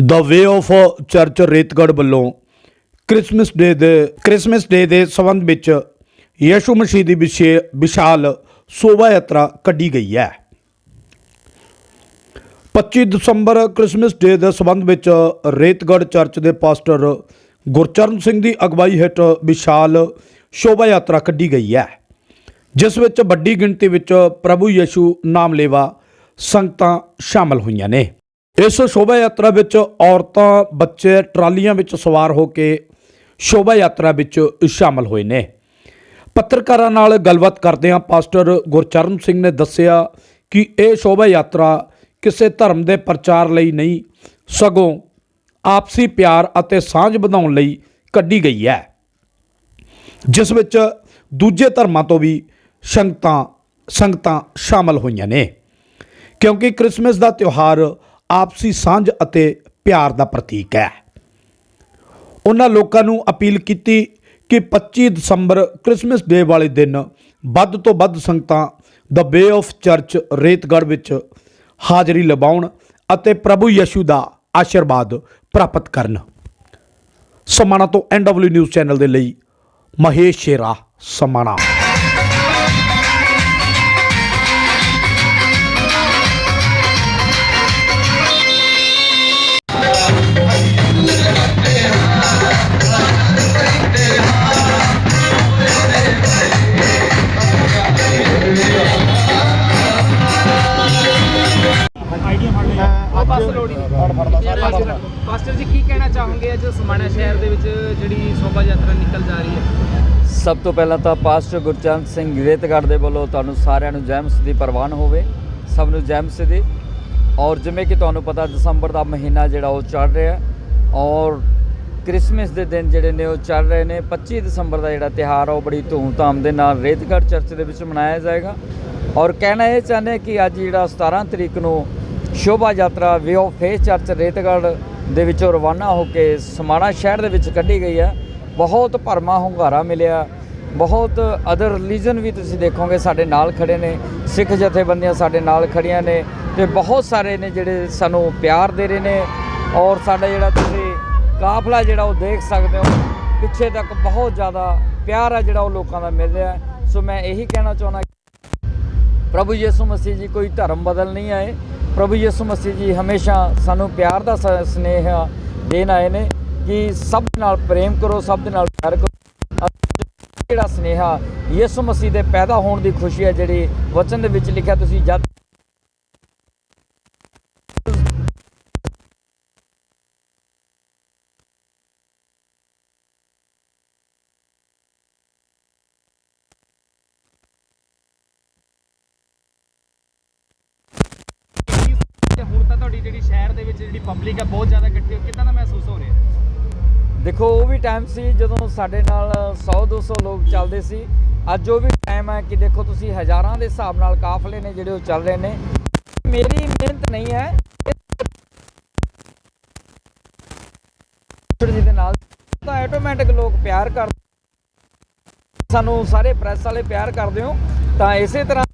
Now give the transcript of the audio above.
The way of church ਰੇਤਗੜ ਵੱਲੋਂ Christmas ਡੇ ਦੇ Christmas ਡੇ ਦੇ ਸੰਬੰਧ ਵਿੱਚ ਯਿਸੂ ਮਸੀਹ ਦੀ ਵਿਸ਼ੇ, ਵਿਸ਼ਾਲ ਸ਼ੋਭਾ ਯਾਤਰਾ ਕੱਢੀ ਗਈ ਹੈ। 25 ਦਸੰਬਰ ਕ੍ਰਿਸਮਸ ਡੇ ਦੇ ਸੰਬੰਧ ਵਿੱਚ ਰੇਤਗੜ ਚਰਚ ਦੇ ਪਾਸਟਰ ਗੁਰਚਰਨ ਸਿੰਘ ਦੀ ਅਗਵਾਈ ਹੇਠ ਵਿਸ਼ਾਲ ਸ਼ੋਭਾ ਯਾਤਰਾ ਕੱਢੀ ਗਈ ਹੈ। ਜਿਸ ਵਿੱਚ ਵੱਡੀ ਗਿਣਤੀ ਵਿੱਚ ਪ੍ਰਭੂ ਯਿਸੂ ਨਾਮ ਲੇਵਾ ਸੰਗਤਾਂ ਸ਼ਾਮਲ ਹੋਈਆਂ ਨੇ। ਇਸ ਸ਼ੋਭਾ ਯਾਤਰਾ ਵਿੱਚ ਔਰਤਾਂ, ਬੱਚੇ ਟਰਾਲੀਆਂ ਵਿੱਚ ਸਵਾਰ ਹੋ ਕੇ ਸ਼ੋਭਾ ਯਾਤਰਾ ਵਿੱਚ ਸ਼ਾਮਲ ਹੋਏ ਨੇ। ਪੱਤਰਕਾਰਾਂ ਨਾਲ ਗੱਲਬਾਤ ਕਰਦਿਆਂ ਪਾਸਟਰ ਗੁਰਚਰਨ ਸਿੰਘ ਨੇ ਦੱਸਿਆ ਕਿ ਇਹ ਸ਼ੋਭਾ ਯਾਤਰਾ ਕਿਸੇ ਧਰਮ ਦੇ ਪ੍ਰਚਾਰ ਲਈ ਨਹੀਂ, ਸਗੋਂ ਆਪਸੀ ਪਿਆਰ ਅਤੇ ਸਾਂਝ ਵਧਾਉਣ ਲਈ ਕੱਢੀ ਗਈ ਹੈ। ਜਿਸ ਵਿੱਚ ਦੂਜੇ ਧਰਮਾਂ ਤੋਂ ਵੀ ਸੰਗਤਾਂ ਸੰਗਤਾਂ ਸ਼ਾਮਲ ਹੋਈਆਂ ਨੇ। ਕਿਉਂਕਿ ਕ੍ਰਿਸਮਸ ਦਾ ਤਿਉਹਾਰ ਆਪਸੀ ਸਾਂਝ ਅਤੇ ਪਿਆਰ ਦਾ ਪ੍ਰਤੀਕ ਹੈ। ਉਹਨਾਂ ਲੋਕਾਂ ਨੂੰ ਅਪੀਲ ਕੀਤੀ ਕਿ 25 ਦਸੰਬਰ ਕ੍ਰਿਸਮਸ ਡੇ ਵਾਲੇ ਦਿਨ ਵੱਧ ਤੋਂ ਵੱਧ ਸੰਗਤਾਂ ਦ ਵੇ ਆਫ ਚਰਚ ਰੇਤਗੜ੍ਹ ਵਿੱਚ ਹਾਜ਼ਰੀ ਲਵਾਉਣ ਅਤੇ ਪ੍ਰਭੂ ਯਸ਼ੂ ਦਾ ਆਸ਼ੀਰਵਾਦ ਪ੍ਰਾਪਤ ਕਰਨ। ਸਮਾਣਾ ਤੋਂ ਐਨਡਬਲਯੂ ਨਿਊਜ਼ ਚੈਨਲ ਦੇ ਲਈ ਮਹੇਸ਼ ਸ਼ੇਰਾ ਸਮਾਣਾ। ਕਹਿਣਾ ਚਾਹੋਗੇ ਅੱਜ ਸਮਾਣਾ ਸ਼ਹਿਰ ਦੇ ਵਿੱਚ ਜਿਹੜੀ ਸ਼ੋਭਾ ਯਾਤਰਾ ਨਿਕਲ ਜਾ ਰਹੀ ਹੈ? ਸਭ ਤੋਂ ਪਹਿਲਾਂ ਤਾਂ ਪਾਸਟਰ ਗੁਰਚਰਨ ਸਿੰਘ ਰੇਤਗੜ੍ਹ ਦੇ ਵੱਲੋਂ ਤੁਹਾਨੂੰ ਸਾਰਿਆਂ ਨੂੰ ਜੈਮਸ ਦੀ ਪ੍ਰਵਾਨ ਹੋਵੇ, ਸਭ ਨੂੰ ਜੈਮਸ ਦੀ। ਔਰ ਜਿਵੇਂ ਕਿ ਤੁਹਾਨੂੰ ਪਤਾ ਦਸੰਬਰ ਦਾ ਮਹੀਨਾ ਜਿਹੜਾ ਉਹ ਚੱਲ ਰਿਹਾ ਔਰ ਕ੍ਰਿਸਮਸ ਦੇ ਦਿਨ ਜਿਹੜੇ ਨੇ ਉਹ ਚੱਲ ਰਹੇ ਨੇ 25 ਦਸੰਬਰ ਦਾ ਜਿਹੜਾ ਤਿਹਾਰ ਆ, ਉਹ ਬੜੀ ਧੂਮਧਾਮ ਦੇ ਨਾਲ ਰੇਤਗੜ੍ਹ ਚਰਚ ਦੇ ਵਿੱਚ ਮਨਾਇਆ ਜਾਏਗਾ। ਔਰ ਕਹਿਣਾ ਇਹ ਚਾਹੁੰਦੇ ਕਿ ਅੱਜ ਜਿਹੜਾ 17 ਤਰੀਕ ਨੂੰ ਸ਼ੋਭਾ ਯਾਤਰਾ way of faith church Retgarh ਦੇ ਵਿੱਚੋਂ ਰਵਾਨਾ ਹੋ ਕੇ ਸਮਾਣਾ ਸ਼ਹਿਰ ਦੇ ਵਿੱਚ ਕੱਢੀ ਗਈ ਹੈ ਬਹੁਤ ਭਰਮਾ ਹੁੰਗਾਰਾ ਮਿਲਿਆ। ਬਹੁਤ ਅਦਰ ਰਿਲੀਜਨ ਵੀ ਤੁਸੀਂ ਦੇਖੋਗੇ ਸਾਡੇ ਨਾਲ ਖੜੇ ਨੇ। ਸਿੱਖ ਜਥੇਬੰਦੀਆਂ ਸਾਡੇ ਨਾਲ ਖੜੀਆਂ ਨੇ ਤੇ ਬਹੁਤ ਸਾਰੇ ਨੇ ਜਿਹੜੇ ਸਾਨੂੰ ਪਿਆਰ ਦੇ ਰਹੇ ਨੇ। ਔਰ ਸਾਡਾ ਜਿਹੜਾ ਤੁਸੀਂ ਕਾਫਲਾ ਜਿਹੜਾ ਉਹ ਦੇਖ ਸਕਦੇ ਹੋ, ਪਿੱਛੇ ਤੱਕ ਬਹੁਤ ਜ਼ਿਆਦਾ ਪਿਆਰ ਆ ਜਿਹੜਾ ਉਹ ਲੋਕਾਂ ਦਾ ਮਿਲ ਰਿਹਾ। ਸੋ ਮੈਂ ਇਹੀ ਕਹਿਣਾ ਚਾਹੁੰਦਾ ਪ੍ਰਭੂ ਯਿਸੂ ਮਸੀਹ ਜੀ, ਕੋਈ ਧਰਮ ਬਦਲ ਨਹੀਂ ਆਏ। ਪ੍ਰਭੂ ਯਿਸੂ ਮਸੀਹ ਜੀ, ਹਮੇਸ਼ਾ ਸਾਨੂੰ ਪਿਆਰ ਦਾ ਸ- ਸਨੇਹ ਦੇਣ ਆਏ ਨੇ ਕਿ ਸਭ ਦੇ ਨਾਲ ਪ੍ਰੇਮ ਕਰੋ, ਸਭ ਦੇ ਨਾਲ ਪਿਆਰ ਕਰੋ। ਜਿਹੜਾ ਸਨੇਹਾ ਯਿਸੂ ਮਸੀਹ ਦੇ ਪੈਦਾ ਹੋਣ ਦੀ ਖੁਸ਼ੀ ਹੈ, ਜਿਹੜੀ ਵਚਨ ਦੇ ਵਿੱਚ ਲਿਖਿਆ ਤੁਸੀਂ ਜਦ ਤੇ ਹੁਣ ਤਾਂ ਤੁਹਾਡੀ ਜਿਹੜੀ ਸ਼ਹਿਰ ਦੇ ਵਿੱਚ ਜਿਹੜੀ ਪਬਲਿਕ ਹੈ ਬਹੁਤ ਜ਼ਿਆਦਾ ਇਕੱਠੀ ਹੋ ਕਿੱਦਾਂ ਦਾ ਮਹਿਸੂਸ ਹੋ ਰਿਹਾ? ਦੇਖੋ, ਉਹ ਵੀ ਟਾਈਮ ਸੀ ਜਦੋਂ ਸਾਡੇ ਨਾਲ 100 200 ਲੋਕ ਚੱਲਦੇ ਸੀ। ਅੱਜ ਉਹ ਵੀ ਟਾਈਮ ਹੈ ਕਿ ਦੇਖੋ ਤੁਸੀਂ ਹਜ਼ਾਰਾਂ ਦੇ ਹਿਸਾਬ ਨਾਲ ਕਾਫਲੇ ਨੇ ਜਿਹੜੇ ਉਹ ਚੱਲ ਰਹੇ ਨੇ। ਮੇਰੀ ਮਿਹਨਤ ਨਹੀਂ ਹੈ। ਜੀ ਦੇ ਨਾਲ ਤਾਂ ਆਟੋਮੈਟਿਕ ਲੋਕ ਪਿਆਰ ਕਰ ਸਾਨੂੰ ਸਾਰੇ ਪ੍ਰੈਸ ਵਾਲੇ ਪਿਆਰ ਕਰਦੇ ਹੋ। ਤਾਂ ਇਸੇ ਤਰ੍ਹਾਂ